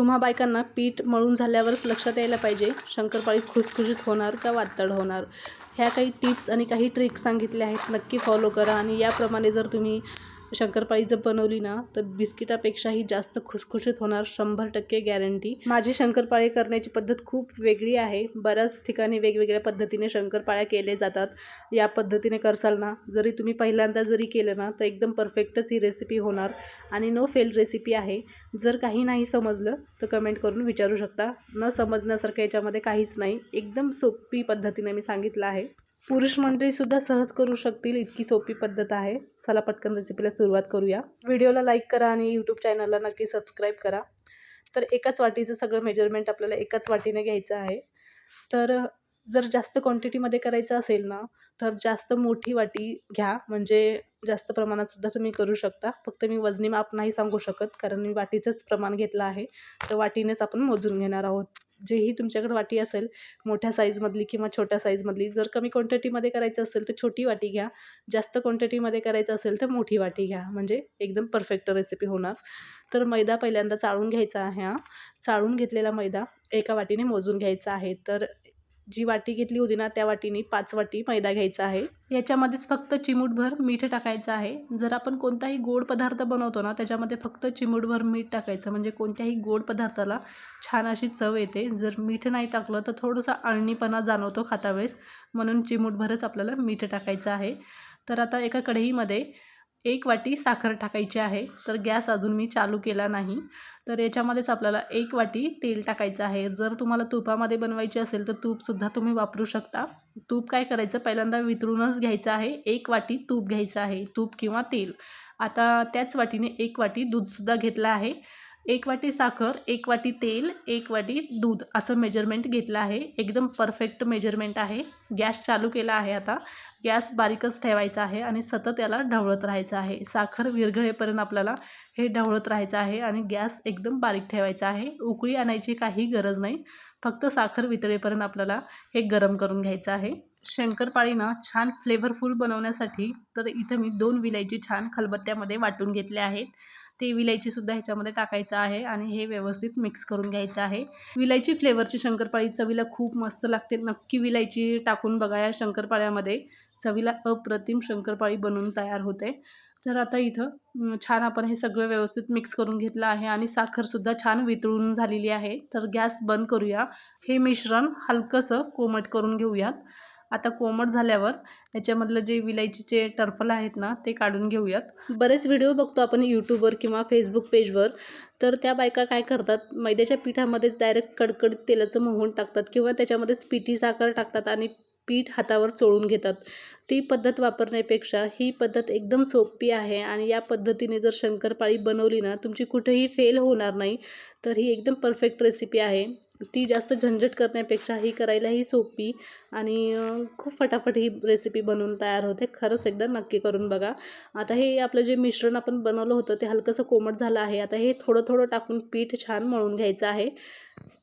तुम्हा बायकांना पीठ मळून झाल्यावरच लक्षात यायला पाहिजे. शंकरपाळी खुसखुशीत होणार का वातड होणार? ह्या काही टिप्स आणि काही ट्रिक्स सांगितल्या आहेत नक्की फॉलो करा. आणि याप्रमाणे जर तुम्ही शंकरपाळी जर बनवली ना तर बिस्किटापेक्षाही जास्त खुसखुशीत होणार शंभर टक्के गॅरंटी माझी शंकरपाळी करण्याची पद्धत खूप वेगळी आहे. बऱ्याच ठिकाणी वेगवेगळ्या पद्धतीने शंकरपाळ्या केले जातात. या पद्धतीने करसाल ना जरी तुम्ही पहिल्यांदा जरी केलं ना तर एकदम परफेक्टच ही रेसिपी होणार. आणि नो फेल रेसिपी आहे. जर काही नाही समजलं तर कमेंट करून विचारू शकता. न समजण्यासारखं याच्यामध्ये काहीच नाही. एकदम सोपी पद्धतीने मी सांगितलं आहे. पुरुष मंडळीसुद्धा सहज करू शकतील. इतकी सोपी पद्धत आहे. चला पटकन रेसिपीला सुरुवात करूया. व्हिडिओला लाईक करा आणि यूट्यूब चॅनलला नक्की सबस्क्राईब करा. तर एकाच वाटीचं सगळं मेजरमेंट आपल्याला एकाच वाटीने घ्यायचं आहे. तर जर जास्त क्वांटिटीमध्ये करायचं असेल ना तर जास्त मोठी वाटी घ्या. म्हणजे जास्त प्रमाणातसुद्धा तुम्ही करू शकता. फक्त मी वजनी माप नाही सांगू शकत कारण मी वाटीचंच प्रमाण घेतलं आहे. तर वाटीनेच आपण मोजून घेणार आहोत. जेही तुमच्याकडे वाटी असेल मोठ्या साईजमधली किंवा छोट्या साईजमधली जर कमी क्वांटिटीमध्ये करायचं असेल तर छोटी वाटी घ्या. जास्त क्वांटिटीमध्ये करायचं असेल तर मोठी वाटी घ्या. म्हणजे एकदम परफेक्ट रेसिपी होणार. तर मैदा पहिल्यांदा चाळून घ्यायचा आहे हा. चाळून घेतलेला मैदा एका वाटीने मोजून घ्यायचा आहे. तर जी वाटी घेतली होती ना त्या वाटीने पाच वाटी मैदा घ्यायचा आहे. याच्यामध्येच फक्त चिमूटभर मीठ टाकायचं आहे. जर आपण कोणताही गोड पदार्थ बनवतो ना त्याच्यामध्ये फक्त चिमूटभर मीठ टाकायचं. म्हणजे कोणत्याही गोड पदार्थाला छान अशी चव येते. जर मीठ नाही टाकलं तर थोडंसं अळणीपणा जाणवतो खाता वेळेस म्हणून चिमूटभरच आपल्याला मीठ टाकायचं आहे. तर आता एका कढईमध्ये एक वाटी साखर टाकायची आहे. तर गॅस अजून मी चालू केला नाही. तर याच्यामध्येच आपल्याला एक वाटी तेल टाकायचं आहे. जर तुम्हाला तुपामध्ये बनवायची असेल तर तूपसुद्धा तुम्ही वापरू शकता. तूप काय करायचं? पहिल्यांदा वितरूनच घ्यायचं आहे. एक वाटी तूप घ्यायचं आहे. तूप किंवा तेल. आता त्याच वाटीने एक वाटी दूधसुद्धा घेतलं आहे. एक वाटी साखर एक वाटी तेल एक वाटी दूध असं मेजरमेंट घेतलं आहे. एकदम परफेक्ट मेजरमेंट आहे. गॅस चालू केला आहे आता. गॅस बारीकच ठेवायचा आहे आणि सतत याला ढवळत राहायचं आहे. साखर विरघळेपर्यंत आपल्याला हे ढवळत राहायचं आहे आणि गॅस एकदम बारीक ठेवायचा आहे. उकळी आणायची काही गरज नाही. फक्त साखर वितळेपर्यंत आपल्याला हे गरम करून घ्यायचं आहे. शंकरपाळीना छान फ्लेवरफुल बनवण्यासाठी तर इथं मी दोन विलायची छान खलबत्त्यामध्ये वाटून घेतले आहेत. ते विलायचीसुद्धा ह्याच्यामध्ये टाकायचं आहे आणि हे व्यवस्थित मिक्स करून घ्यायचं आहे. विलायची फ्लेवरची शंकरपाळी चवीला खूप मस्त लागते. नक्की विलायची टाकून बघा या शंकरपाळ्यामध्ये. चवीला अप्रतिम शंकरपाळी बनवून तयार होते. तर आता इथं छान आपण हे सगळं व्यवस्थित मिक्स करून घेतलं आहे आणि साखरसुद्धा छान वितळून झालेली आहे. तर गॅस बंद करूया. हे मिश्रण हलकंसं कोमट करून घेऊयात. आता कोमट झाल्यावर याच्यामधलं जे विलायचीचे टर्फल आहेत ना ते काढून घेऊयात. बरेच व्हिडिओ बघतो आपण यूट्यूबवर किंवा फेसबुक पेजवर तर त्या बायका काय करतात मैद्याच्या पिठामध्येच डायरेक्ट कडकडीत तेलाचं मोहून टाकतात किंवा त्याच्यामध्येच पिठी साखर टाकतात आणि पीठ हातावर चोळून घेतात. ती पद्धत वापरण्यापेक्षा ही पद्धत एकदम सोपी आहे आणि या पद्धतीने जर शंकरपाळी बनवली ना तुमची कुठेही फेल होणार नाही. तर ही एकदम परफेक्ट रेसिपी आहे. ती जास्त झंझट करण्यापेक्षा ही करायलाही सोपी आणि खूप फटाफट ही रेसिपी बनवून तयार होते. खरंच एकदा नक्की करून बघा. आता हे आपलं जे मिश्रण आपण बनवलं होतं ते हलकंसं कोमट झालं आहे. आता हे थोडं थोडं टाकून पीठ छान मळून घ्यायचं आहे.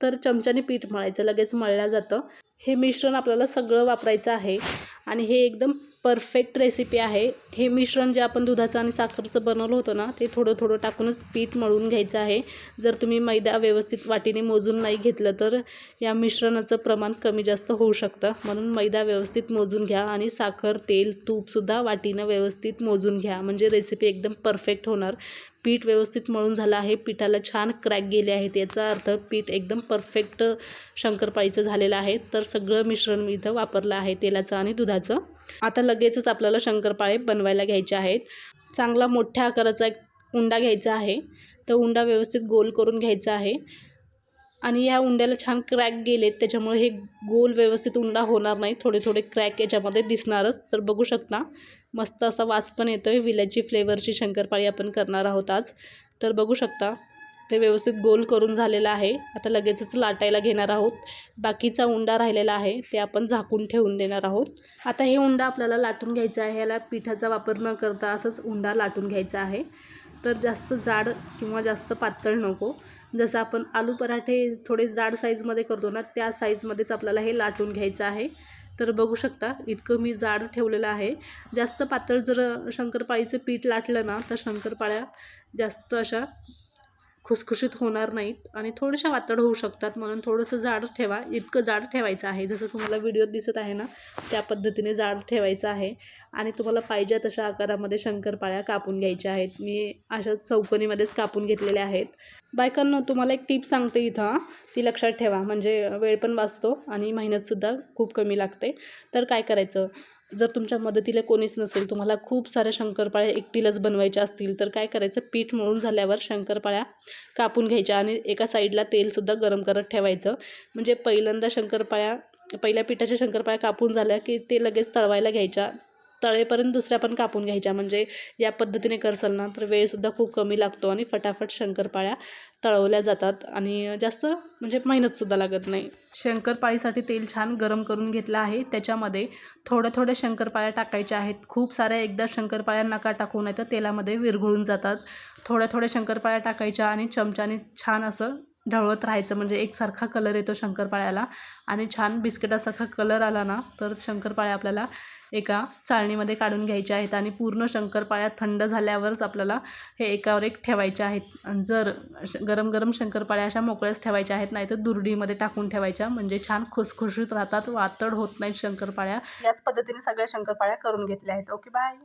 तर चमच्याने पीठ मळायचं लगेच मळलं जातं. हे मिश्रण आपल्याला सगळं वापरायचं आहे. आणि हे एकदम परफेक्ट रेसिपी आहे. हे मिश्रण जे आपण दुधाचं आणि साखरचं बनवलं होतं ना ते थोडं थोडं टाकूनच पीठ मळून घ्यायचं आहे. जर तुम्ही मैदा व्यवस्थित वाटीने मोजून नाही घेतलं तर या मिश्रणाचं प्रमाण कमी जास्त होऊ शकतं. म्हणून मैदा व्यवस्थित मोजून घ्या आणि साखर तेल तूपसुद्धा वाटीनं व्यवस्थित मोजून घ्या. म्हणजे रेसिपी एकदम परफेक्ट होणार. पीठ व्यवस्थित मळून झालं आहे. पिठाला छान क्रॅक गेले आहेत. याचा अर्थ पीठ एकदम परफेक्ट शंकरपाळीचं झालेलं आहे. तर सगळं मिश्रण मी इथं वापरलं आहे तेलाचं आणि दुधाचं. आता लगेचच आपल्याला शंकरपाळे बनवायला घ्यायचे आहेत. चांगला मोठ्या आकाराचा एक उंडा घ्यायचा आहे. तर उंडा व्यवस्थित गोल करून घ्यायचा आहे. आणि या उंड्याला छान क्रॅक गेलेत. त्याच्यामुळे हे गोल व्यवस्थित उंडा होणार नाही. थोडे थोडे क्रॅक याच्यामध्ये दिसणारच. तर बघू शकता. मस्त असा वास पण येतो आहे विलायची फ्लेवरची शंकरपाळी आपण करणार आहोत आज. तर बघू शकता ते व्यवस्थित गोल करून झालेलं आहे. आता लगेचच लाटायला घेणार आहोत. बाकीचा उंडा राहिलेला आहे ते आपण झाकून ठेवून देणार आहोत. आता हे उंडा आपल्याला लाटून घ्यायचा आहे. याला पिठाचा वापर न करता असंच उंडा लाटून घ्यायचा आहे. तर जास्त जाड किंवा जास्त पातळ नको. जसं आपण आलू पराठे थोडे जाड साईजमध्ये करतो ना त्या साईजमध्येच आपल्याला हे लाटून घ्यायचं आहे. तर बघू शकता इतकं मी जाड ठेवलेलं आहे. जास्त पातळ जर शंकरपाळीचं पीठ लाटलं ना तर शंकरपाळ्या जास्त अशा खुसखुशीत होणार नाहीत आणि थोड्याशा वातड होऊ शकतात म्हणून थोडंसं जाड ठेवा. इतकं जाड ठेवायचं आहे. जसं तुम्हाला व्हिडिओत दिसत आहे ना त्या पद्धतीने जाड ठेवायचं आहे. आणि तुम्हाला पाहिजे तशा आकारामध्ये शंकरपाळ्या कापून घ्यायच्या आहेत. मी अशा चौकणीमध्येच कापून घेतलेल्या आहेत. बायकांना तुम्हाला एक टीप सांगते इथं हां. ती लक्षात ठेवा. म्हणजे वेळ पण वाचतो आणि मेहनतसुद्धा खूप कमी लागते. तर काय करायचं? जर तुमच्या मदतीला कोणीच नसेल तुम्हाला खूप साऱ्या शंकरपाळ्या एकटीलाच बनवायच्या असतील तर काय करायचं? पीठ मळून झाल्यावर शंकरपाळ्या कापून घ्यायच्या आणि एका साईडला तेलसुद्धा गरम करत ठेवायचं. म्हणजे पहिल्यांदा शंकरपाळ्या पहिल्या पिठाच्या शंकरपाळ्या कापून झाल्या की ते लगेच तळवायला घ्यायच्या. तळेपर्यंत दुसऱ्या पण कापून घ्यायच्या. म्हणजे या पद्धतीने करसल ना तर वेळसुद्धा खूप कमी लागतो आणि फटाफट शंकरपाळ्या तळवल्या जातात आणि जास्त म्हणजे मेहनतसुद्धा लागत नाही. शंकरपाळीसाठी तेल छान गरम करून घेतलं आहे. त्याच्यामध्ये थोड्या थोड्या शंकरपाळ्या टाकायच्या आहेत. खूप साऱ्या एकदा शंकरपाळ्या नका टाकू नाही तर तेलामध्ये विरघळून जातात. थोड्या थोड्या शंकरपाळ्या टाकायच्या आणि चमच्याने छान असं ढवळत राहायचं. म्हणजे एकसारखा कलर येतो शंकरपाळ्याला. आणि छान बिस्किटासारखा कलर आला ना तर शंकरपाळ्या आपल्याला एका चाळणीमध्ये काढून घ्यायच्या आहेत. आणि पूर्ण शंकरपाळ्या थंड झाल्यावरच आपल्याला हे एकावर एक ठेवायच्या आहेत. जर श- गरम गरम शंकरपाळ्या अशा मोकळ्याच ठेवायच्या आहेत नाहीतर दुरडीमध्ये टाकून ठेवायच्या. म्हणजे छान खुसखुशीत राहतात वातड होत नाहीत शंकरपाळ्या. याच पद्धतीने सगळ्या शंकरपाळ्या करून घेतल्या आहेत. Okay bye